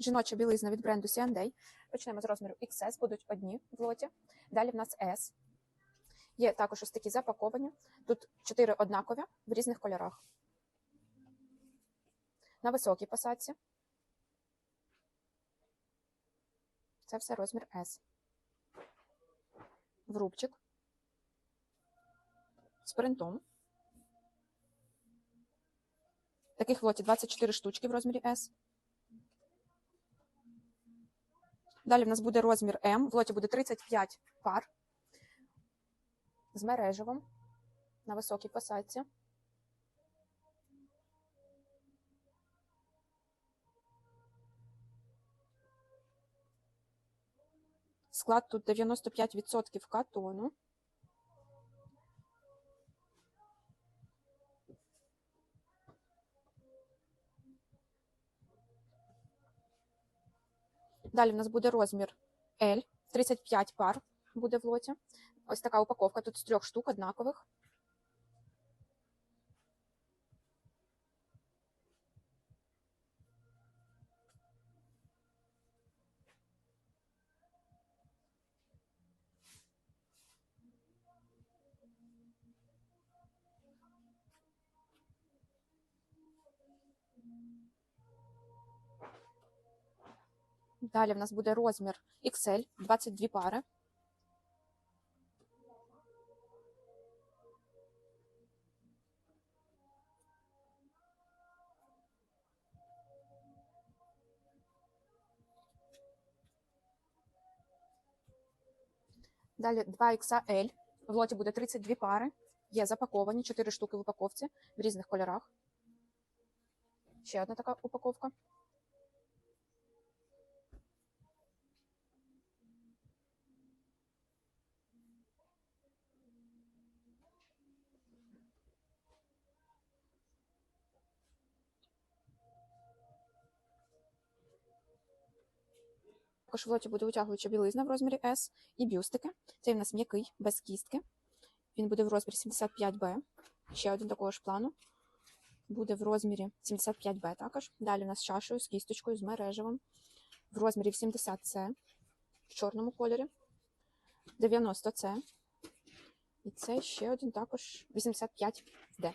Жіноча білизна від бренду C&A. Почнемо з розміру XS, будуть одні в лоті. Далі в нас S. Є також ось такі запаковані. Тут чотири однакові в різних кольорах. На високій посадці. Це все розмір S. В рубчик. З принтом. Таких в лоті 24 штучки в розмірі S. Далі в нас буде розмір М. В лоті буде 35 пар з мережевом на високій посадці. Склад тут 95% катону. Далі в нас буде розмір L, 35 пар буде в лоті. Ось така упаковка тут з трьох штук однакових. Далі в нас буде розмір XL, 22 пари. Далі 2XL. В лоті буде 32 пари. Є запаковані 4 штуки в упаковці в різних кольорах. Ще одна така упаковка. Також в лоті буде витягуюча білизна в розмірі S і бюстики. Цей в нас м'який, без кістки. Він буде в розмірі 75B. Ще один такого ж плану. Буде в розмірі 75B також. Далі у нас з чашею, з кісточкою, з мережевим. В розмірі 70C в чорному кольорі. 90C. І це ще один також 85D.